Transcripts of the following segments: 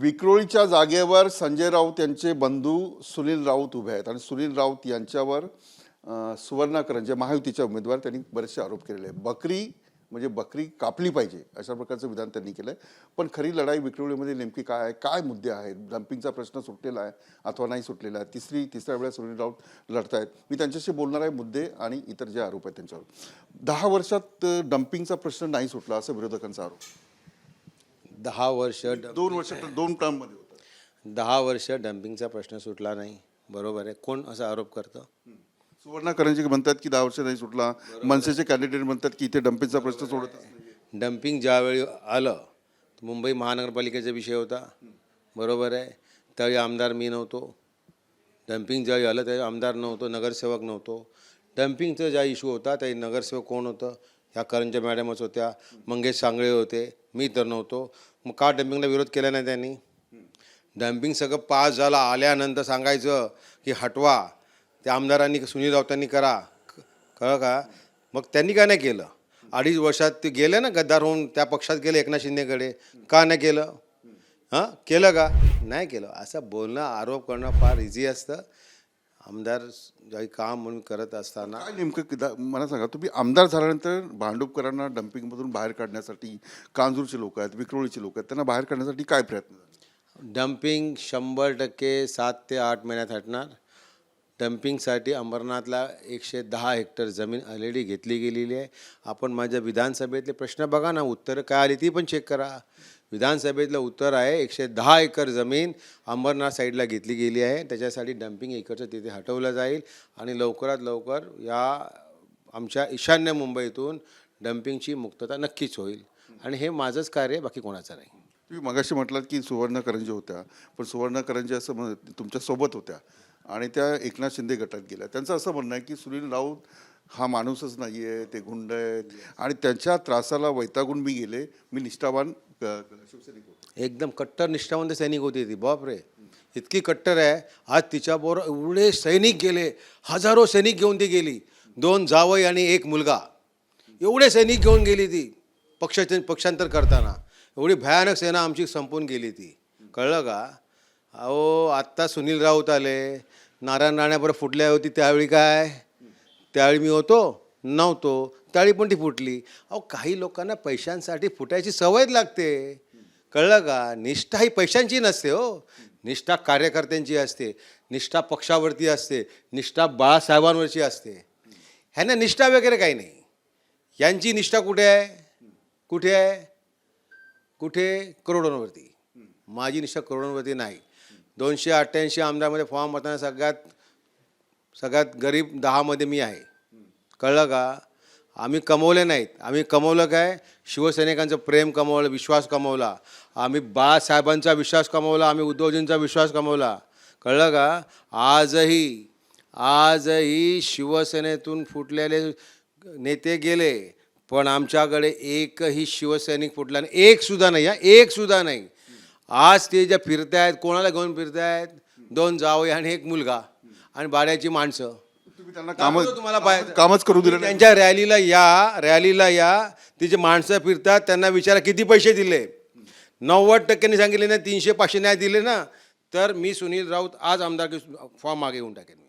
विक्रोळीच्या जागेवर संजय राऊत यांचे बंधू सुनील राऊत उभे आहेत. आणि सुनील राऊत यांच्यावर सुवर्णाकरण जे महायुतीच्या महायुतीचे उमेदवार त्यांनी बरेचसे आरोप केलेले आहेत. बकरी म्हणजे बकरी कापली पाहिजे अशा प्रकारचं विधान त्यांनी केलं आहे पण खरी लढाई विक्रोळीमध्ये नेमकी काय आहे काय मुद्दे आहेत? डम्पिंगचा प्रश्न सुटलेला आहे अथवा नाही सुटलेला आहे. तिसरी तिसऱ्या वेळेस सुनील राऊत लढत आहेत मी त्यांच्याशी बोलणार आहे मुद्दे आणि इतर जे आरोप आहेत त्यांच्यावर. दहा वर्षात डम्पिंगचा प्रश्न नाही सुटला असं विरोधकांचा आरोप. दहा वर्ष ड- दोन वर्ष दोन टर्ममध्ये होतं दहा वर्ष डम्पिंगचा प्रश्न सुटला नाही. बरोबर आहे. कोण असा आरोप करतं? सुवर्णा करंजी म्हणतात की दहा वर्ष नाही सुटला. मनसेचे कॅन्डिडेट म्हणतात की इथे डम्पिंगचा प्रश्न सोडतच नाही. डम्पिंग ज्यावेळी आलं मुंबई महानगरपालिकेचा विषय होता. बरोबर आहे. त्यावेळी आमदार मी नव्हतो. डम्पिंग ज्यावेळी आलं त्यावेळी आमदार नव्हतो नगरसेवक नव्हतो. डम्पिंगचा ज्या इश्यू होता त्यावेळी नगरसेवक कोण होतं? त्या करंजा मॅडमच होत्या मंगेश सांगळे होते मी तर नव्हतो. मग का डम्पिंगला विरोध केला नाही त्यांनी. डम्पिंग सगळं पास झालं आल्यानंतर सांगायचं की हटवा त्या आमदारांनी सुनील राऊतांनी करा. कळ का? मग त्यांनी का नाही केलं? अडीच वर्षात ते गेले ना गद्दार होऊन त्या पक्षात गेले एकनाथ शिंदेकडे. का नाही केलं? हां? केलं का? नाही केलं. असं बोलणं आरोप करणं फार इझी असतं. आमदार काही काम म्हणून करत असताना काय नेमकं किदा- मला सांगा तुम्ही आमदार झाल्यानंतर भांडुपकरांना डम्पिंगमधून बाहेर काढण्यासाठी कांजूरचे लोक आहेत विक्रोळीचे लोक आहेत त्यांना बाहेर काढण्यासाठी काय प्रयत्न झाले? डम्पिंग शंभर टक्के सात ते आठ महिन्यात हटणार. डम्पिंगसाठी अंबरनाथला एकशे दहा हेक्टर जमीन ऑलरेडी घेतली गेलेली आहे. आपण माझ्या विधानसभेतले प्रश्न बघा ना उत्तरं काय आली ती पण चेक करा. विधानसभेतलं उत्तर आहे एकशे दहा एकर जमीन अंबरनाथ साईडला घेतली गेली आहे. त्याच्यासाठी डम्पिंग एकरचं तिथे हटवलं जाईल आणि लवकरात लवकर या आमच्या ईशान्य मुंबईतून डम्पिंगची मुक्तता नक्कीच होईल. आणि हे माझंच कार्य बाकी कोणाचं नाही. तुम्ही मगाशी म्हटलात की सुवर्ण करंजी होत्या पण सुवर्ण करंजी असं म्हण तुमच्यासोबत होत्या आणि त्या एकनाथ शिंदे गटात गेल्या. त्यांचं असं म्हणणं आहे की सुनील राऊत हा माणूसच नाही आहे ते गुंड आहेत. आणि त्यांच्या त्रासाला वैतागून मी गेले. मी निष्ठावान शिवसैनिक होतो. एकदम कट्टर निष्ठावंत सैनिक होती ती बापरे. इतकी कट्टर आहे. आज तिच्याबरोबर एवढे सैनिक गेले. हजारो सैनिक घेऊन ती गेली. दोन जावई आणि एक मुलगा. एवढे सैनिक घेऊन गेली ती पक्षाचे पक्षांतर करताना. एवढी भयानक सेना आमची संपून गेली ती. कळलं का? अहो आत्ता सुनील राऊत आले. नारायण राण्याबरोबर फुटल्या होती त्यावेळी काय? त्यावेळी मी होतो नव्हतो त्यावेळी पण ती फुटली. अहो काही लोकांना पैशांसाठी फुटायची सवयच लागते. कळलं का? निष्ठा ही पैशांची नसते हो. निष्ठा कार्यकर्त्यांची असते निष्ठा पक्षावरती असते निष्ठा बाळासाहेबांवरची असते. ह्यांना निष्ठा वगैरे काही नाही. यांची निष्ठा कुठे आहे? कुठे आहे? कुठे? करोडोंवरती. माझी निष्ठा करोडोंवरती नाही. दोनशे अठ्ठ्याऐंशी आमदारमध्ये फॉर्म भरताना सगळ्यात सगळ्यात गरीब दहामध्ये मी आहे. कळलं का? आम्ही कमवले नाहीत. आम्ही कमवलं काय? शिवसैनिकांचं प्रेम कमवलं विश्वास कमवला. आम्ही बाळासाहेबांचा विश्वास कमवला आम्ही उद्धवजींचा विश्वास कमवला. कळलं का? आजही आजही शिवसेनेतून फुटलेले नेते गेले पण आमच्याकडे एकही शिवसैनिक फुटला नाही. एकसुद्धा नाही हा. एकसुद्धा नाही. आज ते ज्या फिरतायत कोणाला घेऊन फिरतायत? दोन जावई आणि एक मुलगा. आणि भाड्याची माणसं. तुम्ही त्यांना काम दाखवतो तुम्हाला बाहेर. कामच करू दिलं नाही. त्यांच्या रॅलीला या रॅलीला या. तिचे माणसं फिरतात त्यांना विचारा किती पैसे दिले. नव्वद टक्क्यांनी सांगितले ना तीनशे पाचशे नाही दिले ना. तर मी सुनील राऊत आज आमदार फॉर्म मागे येऊन टाकेन मी.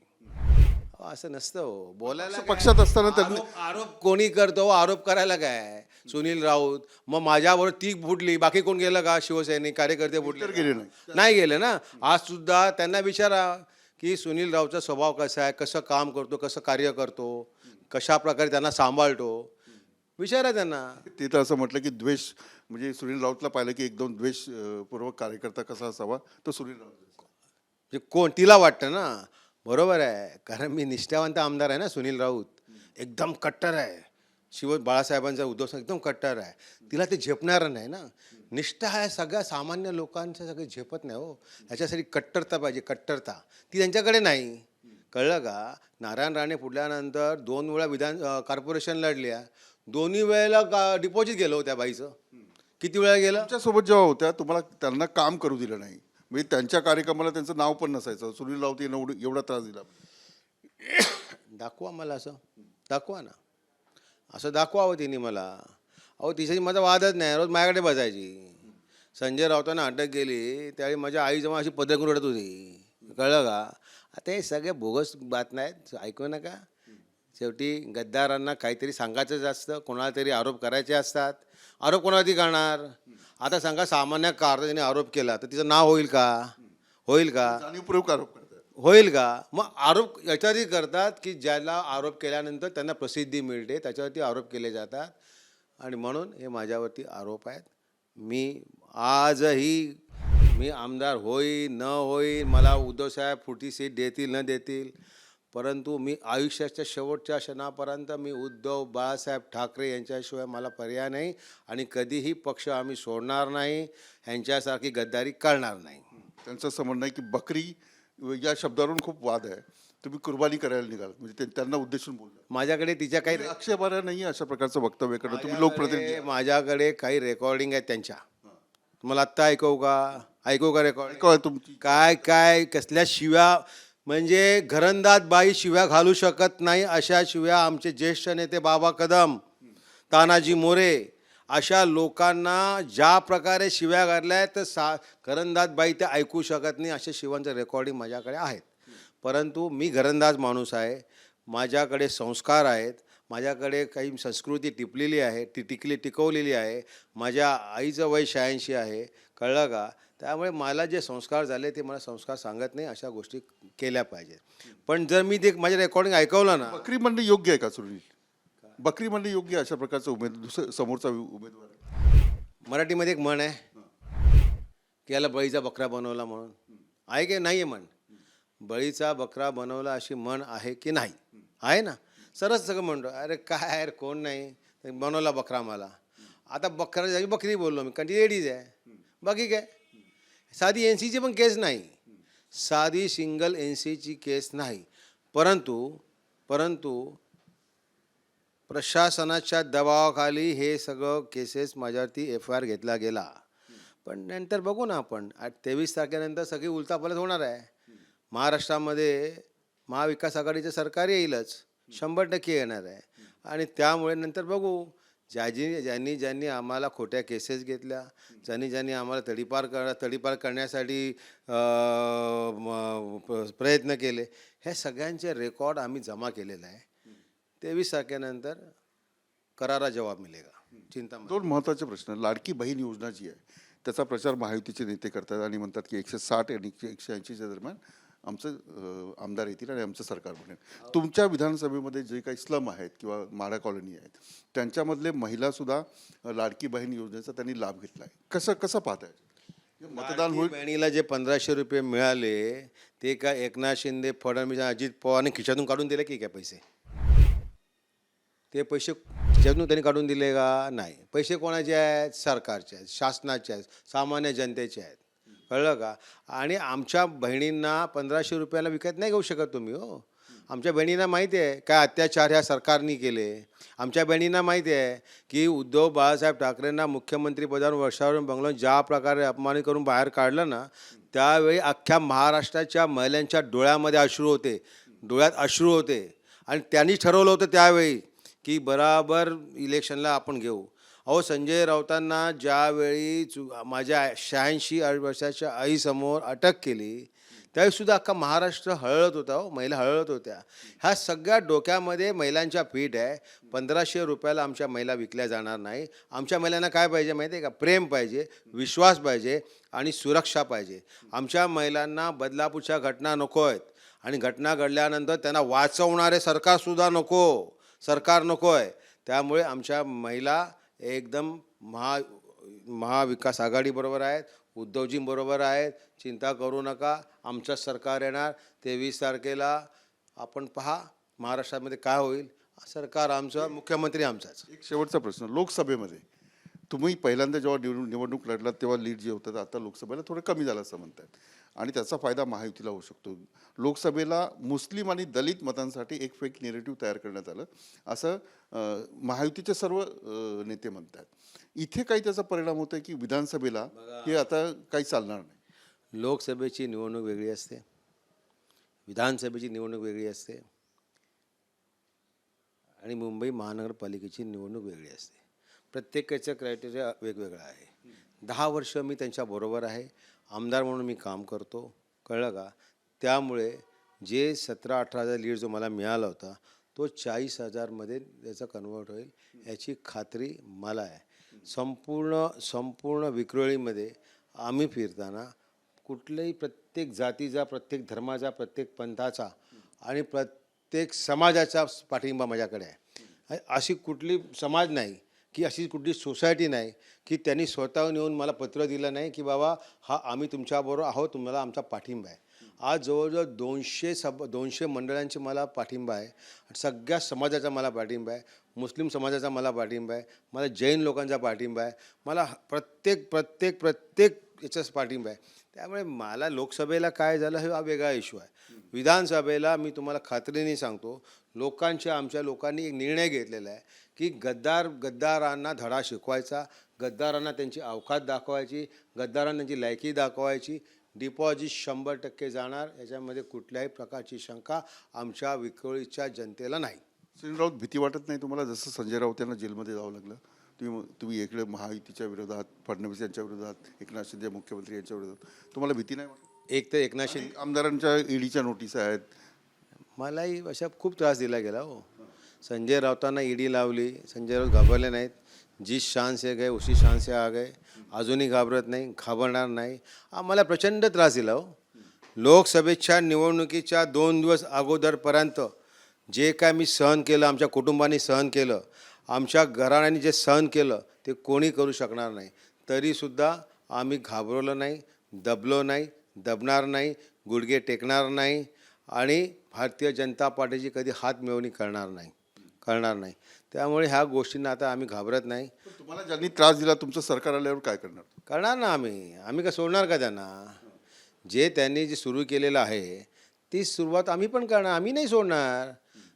अहो, असं नसतं हो. बोलायला काय? पक्षात असताना त्यांनी आरोप आरोप कोणी करतो आरोप करायला काय? सुनील राऊत मग माझ्याबरोबर ती फुटली. बाकी कोण गेलं का? शिवसैनिक कार्यकर्ते फुटले गेले नाही. नाही गेले ना? आज सुद्धा त्यांना विचारा. की सुनील राऊचा स्वभाव कसा आहे कसं काम करतो कसं कार्य करतो कशा प्रकारे त्यांना सांभाळतो. विचारा त्यांना. ते तर असं म्हटलं की द्वेष म्हणजे सुनील राऊतला पाहिलं की एकदम द्वेष अं, पूर्वक कार्यकर्ता कसा असावा तो सुनील राऊत म्हणजे कोण तिला वाटतं ना बरोबर आहे. कारण मी निष्ठावंत आमदार आहे ना सुनील राऊत एकदम कट्टर आहे. शिव बाळासाहेबांचा उद्धव एकदम कट्टर आहे. तिला ते झेपणारं नाही ना. निष्ठा आहे सगळ्या सामान्य लोकांच्या सगळं झेपत नाही हो. त्याच्यासाठी कट्टरता पाहिजे कट्टरता. ती त्यांच्याकडे नाही. कळलं का? नारायण राणे फुटल्यानंतर दोन वेळा विधान कॉर्पोरेशन लढल्या. दोन्ही वेळेला का डिपॉझिट गेलं हो त्या बाईचं. किती वेळा गेलं? तुमच्यासोबत जेव्हा होत्या तुम्हाला त्यांना काम करू दिलं नाही. म्हणजे त्यांच्या कार्यक्रमाला त्यांचं नाव पण नसायचं. सुनील राऊत एवढा त्रास दिला. दाखवा मला असं. दाखवा ना. असं दाखवावं तिने मला. अहो तिच्याशी माझा वादच नाही. रोज माझ्याकडे बसायची. संजय राऊतांना अटक केली त्यावेळी माझ्या आई अशी पदर करून रडत होती. कळलं का? आता हे सगळे बोगस बातम्या आहेत. ऐकू नका. शेवटी गद्दारांना काहीतरी सांगायचंच असतं. कोणाला तरी आरोप करायचे असतात. आरोप कोणावरती करणार? आता सांगा सामान्य कारदाने आरोप केला तर तिचं नाव होईल का? होईल का? जाणीवपूर्वक आरोप होईल का? मग आरोप याच्यावरती करतात की ज्याला आरोप केल्यानंतर त्यांना प्रसिद्धी मिळते त्याच्यावरती आरोप केले जातात. आणि म्हणून हे माझ्यावरती आरोप आहेत. मी आजही मी आमदार होईन न होईन मला उद्धवसाहेब फुटी सीट देतील न देतील परंतु मी आयुष्याच्या शेवटच्या क्षणापर्यंत मी उद्धव बाळासाहेब ठाकरे यांच्याशिवाय मला पर्याय नाही आणि कधीही पक्ष आम्ही सोडणार नाही ह्यांच्यासारखी गद्दारी करणार नाही. त्यांचं समजणं आहे की बकरी या शब्दावरून खूप वाद आहे. तुम्ही कुर्बानी करायला निघाल म्हणजे त्यांना उद्देशून बोलला. माझ्याकडे तिच्या काही अक्षयबारा नाही अशा प्रकारचं वक्तव्य करणं. तुम्ही लोकप्रतिनिधी माझ्याकडे- काही रेकॉर्डिंग आहेत त्यांच्या. तुम्हाला आत्ता ऐकवू का? ऐकू का रेकॉर्डिंग काय तुमची. काय काय कसल्या शिव्या म्हणजे घरंदाज बाई शिव्या घालू शकत नाही अशा शिव्या आमचे ज्येष्ठ नेते बाबा कदम तानाजी मोरे अशा लोकांना ज्या प्रकारे शिव्या घातल्या आहेत तर सा करंदाजबाई ते ऐकू शकत नाही अशा शिवांचं रेकॉर्डिंग माझ्याकडे आहेत. परंतु मी घरंदाज माणूस आहे माझ्याकडे संस्कार आहेत माझ्याकडे काही संस्कृती टिपलेली आहे ती टिकली टिकवलेली आहे माझ्या आईचं वय शहाऐंशी आहे कळलं का? त्यामुळे मला जे संस्कार झाले ते मला संस्कार सांगत नाही अशा गोष्टी केल्या पाहिजेत. पण जर मी ते माझ्या रेकॉर्डिंग ऐकवलं ना बकरी म्हणणे योग्य आहे का सुनील? बकरी म्हणणे योग्य अशा प्रकारचा उमेद दुसरं समोरचा उमेदवार मराठीमध्ये एक म्हण आहे की याला बळीचा बकरा बनवला म्हणून. आहे की नाही आहे म्हण? बळीचा बकरा बनवला अशी म्हण आहे की नाही? आहे ना? सरच सगळं म्हणतो अरे काय अरे कोण नाही? बनवला बकरा मला. आता बकरा जागी बकरी बोललो मी कारण ती लेडीज आहे. बाकी काय? साधी एन सीची पण केस नाही. साधी सिंगल एन सीची केस नाही. परंतु परंतु प्रशासनाच्या दबावाखाली हे सगळं केसेस माझ्यावरती एफ आय आर घेतला गेला. पण नंतर बघू ना आपण. आठ तेवीस तारखेनंतर सगळी उलतापलत होणार आहे. महाराष्ट्रामध्ये महाविकास आघाडीचं सरकार येईलच. शंभर टक्के येणार आहे. आणि त्यामुळे नंतर बघू. ज्याजी ज्यांनी ज्यांनी आम्हाला खोट्या केसेस घेतल्या ज्यांनी ज्यांनी आम्हाला तडीपार कर तडीपार करण्यासाठी प्रयत्न केले ह्या सगळ्यांचे रेकॉर्ड आम्ही जमा केलेला आहे. तेवीस तारखेनंतर करारा जवाब मिळेगा चिंता मत. दोन महत्त्वाचे प्रश्न. लाडकी बहीण योजना जी आहे त्याचा प्रचार महायुतीचे नेते करतात आणि म्हणतात की एकशे साठ आणि एकशे ऐंशीच्या दरम्यान आमचं आमदार येतील आणि आमचं सरकार बनेल. तुमच्या विधानसभेमध्ये जे काही स्लम आहेत किंवा माडा कॉलनी आहेत त्यांच्यामधले महिलासुद्धा लाडकी बहीण योजनेचा त्यांनी लाभ घेतला आहे. कसं कसं पाहताय मतदान होईल बहिणीला जे पंधराशे रुपये मिळाले ते का एकनाथ शिंदे फडणवीस अजित पवारने खिशातून काढून दिले की काय पैसे? ते पैसे खिशातून त्यांनी काढून दिले का? नाही. पैसे कोणाचे आहेत? सरकारचे आहेत शासनाचे आहेत सामान्य जनतेचे आहेत. कळलं का? आणि आमच्या बहिणींना पंधराशे रुपयाला विकत नाही घेऊ शकत तुम्ही हो. आमच्या बहिणींना माहिती आहे काय अत्याचार ह्या सरकारने केले. आमच्या बहिणींना माहिती आहे की उद्धव बाळासाहेब ठाकरेंना मुख्यमंत्रीपदावर वर्षावरून बंगलो ज्या प्रकारे अपमानित करून बाहेर काढलं ना त्यावेळी अख्ख्या महाराष्ट्राच्या महिलांच्या डोळ्यामध्ये अश्रू होते. डोळ्यात अश्रू होते. आणि त्यांनी ठरवलं होतं त्यावेळी की बराबर इलेक्शनला आपण घेऊ. अहो संजय राऊतांना ज्यावेळी चु माझ्या शहाऐंशी वर्षाच्या आईसमोर अटक केली त्यावेळीसुद्धा अख्खा महाराष्ट्र हळळत होता हो महिला हळळत होत्या. ह्या सगळ्या डोक्यामध्ये महिलांच्या पीठ आहे. पंधराशे रुपयाला आमच्या महिला विकल्या जाणार नाही. आमच्या महिलांना काय पाहिजे माहिती आहे का? प्रेम पाहिजे विश्वास पाहिजे आणि सुरक्षा पाहिजे. आमच्या महिलांना बदलापूरच्या घटना नको आहेत. आणि घटना घडल्यानंतर त्यांना वाचवणारे सरकारसुद्धा नको. सरकार नको आहे. त्यामुळे आमच्या महिला एकदम महा महाविकास आघाडीबरोबर आहेत उद्धवजींबरोबर आहेत. चिंता करू नका आमचं सरकार येणार. तेवीस तारखेला आपण पहा महाराष्ट्रामध्ये काय होईल. सरकार आमचं मुख्यमंत्री आमचाच. एक शेवटचा प्रश्न लोकसभेमध्ये. तुम्ही पहिल्यांदा जेव्हा निवडणूक निवडणूक लढलात तेव्हा लीड जे होतं आता लोकसभेला थोडं कमी झालं असं म्हणतात आणि त्याचा फायदा महायुतीला होऊ शकतो. लोकसभेला मुस्लिम आणि दलित मतांसाठी एक फेक नेरेटिव्ह तयार करण्यात आलं. असं महायुतीचे सर्व नेते म्हणतात. इथे काही त्याचा परिणाम होतो की विधानसभेला हे आता काही चालणार नाही. लोकसभेची निवडणूक वेगळी असते. विधानसभेची निवडणूक वेगळी असते. आणि मुंबई महानगरपालिकेची निवडणूक वेगळी असते. प्रत्येकाचं क्रायटेरिया वेगवेगळं आहे. दहा वर्ष मी त्यांच्याबरोबर आहे. आमदार म्हणून मी काम करतो. कळलं का? त्यामुळे जे सतरा अठरा हजार लीड जो मला मिळाला होता तो चाळीस हजारमध्ये त्याचा कन्वर्ट होईल याची खात्री मला आहे. संपूर्ण संपूर्ण विक्रोळीमध्ये आम्ही फिरताना कुठल्याही प्रत्येक जातीचा प्रत्येक धर्माचा प्रत्येक पंथाचा आणि प्रत्येक समाजाचा पाठिंबा माझ्याकडे आहे. अशी कुठली समाज नाही की अशी कुठली सोसायटी नाही की त्यांनी स्वतःहून येऊन मला पत्र दिलं नाही की बाबा हा आम्ही तुमच्याबरोबर आहोत तुम्हाला आमचा पाठिंबा आहे. आज जवळजवळ दोनशे सब दोनशे मंडळांची मला पाठिंबा आहे. सगळ्या समाजाचा मला पाठिंबा आहे. मुस्लिम समाजाचा मला पाठिंबा आहे. मला जैन लोकांचा पाठिंबा आहे. मला प्रत्येक प्रत्येक प्रत्येक याचाच पाठिंबा आहे. त्यामुळे मला लोकसभेला काय झालं हे हा वेगळा इश्यू आहे. विधानसभेला मी तुम्हाला खात्रीने सांगतो लोकांच्या आमच्या लोकांनी एक निर्णय घेतलेला आहे की गद्दार गद्दारांना धडा शिकवायचा गद्दारांना त्यांची अवकात दाखवायची गद्दारांना त्यांची लायकी दाखवायची. डिपॉझिट शंभर टक्के जाणार याच्यामध्ये कुठल्याही प्रकारची शंका आमच्या विक्रोळीच्या जनतेला नाही. सुनील राऊत भीती वाटत नाही तुम्हाला? जसं संजय राऊत यांना जेलमध्ये जावं लागलं तुम्ही तुम्ही इकडे महायुतीच्या विरोधात फडणवीस यांच्या विरोधात एकनाथ शिंदे मुख्यमंत्री यांच्या विरोधात तुम्हाला भीती नाही वाटत? एक तर एकनाथ शिंदे आमदारांच्या ईडीच्या नोटीस आहेत. मलाही अशा खूप त्रास दिला गेला हो. संजय राऊतांना ईडी लावली. संजय राऊत घाबरले नाहीत. जी शान से गए उशी शान से आ गए. अजूनही घाबरत नाही घाबरणार नाही. आम्हाला प्रचंड त्रास दिला हो. लोकसभेच्या निवडणुकीच्या दोन दिवस अगोदरपर्यंत जे काय मी सहन केलं आमच्या कुटुंबाने सहन केलं आमच्या घराण्याने जे सहन केलं ते कोणी करू शकणार नाही. तरीसुद्धा आम्ही घाबरवलं नाही दबलो नाही दबणार नाही गुडघे टेकणार नाही आणि भारतीय जनता पार्टीची कधी हात मिळवणी करणार नाही. करणार नाही. त्यामुळे ह्या गोष्टींना आता आम्ही घाबरत नाही. पण तुम्हाला ज्यांनी त्रास दिला तुमचं सरकार आल्यावर काय करणार? करणार ना आम्ही. आम्ही का सोडणार का त्यांना? जे त्यांनी जे सुरू केलेलं आहे ती सुरुवात आम्ही पण करणार. आम्ही नाही सोडणार.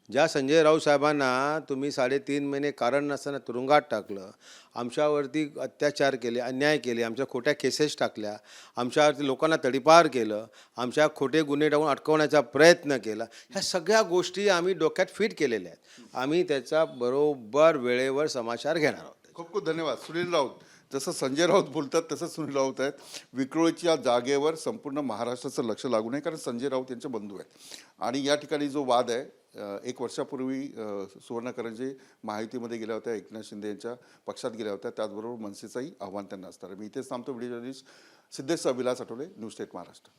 ज्या संजय राऊत साहेबांना तुम्ही साडेतीन महिने कारण नसताना तुरुंगात टाकलं आमच्यावरती अत्याचार केले अन्याय केले आमच्या खोट्या केसेस टाकल्या आमच्यावरती लोकांना तडीपार केलं आमच्या खोटे गुन्हे टाकून अटकवण्याचा प्रयत्न केला ह्या सगळ्या गोष्टी आम्ही डोक्यात फिट केलेल्या आहेत. आम्ही त्याचा बरोबर वेळेवर समाचार घेणार आहोत. खूप खूप धन्यवाद. सुनील राऊत जसं संजय राऊत बोलतात तसं सुनील राऊत आहेत. विक्रोळीच्या जागेवर संपूर्ण महाराष्ट्राचं लक्ष लागू नये कारण संजय राऊत यांचे बंधू आहेत. आणि या ठिकाणी जो वाद आहे एक वर्षापूर्वी सुवर्णकरंजी महायुतीमध्ये गेल्या होत्या एकनाथ शिंदे यांच्या पक्षात गेल्या होत्या त्याचबरोबर मनसेचंही आव्हान त्यांना असणार मी इथेच थांबतो video journalist Siddhesh Vilas Athawale news state Maharashtra.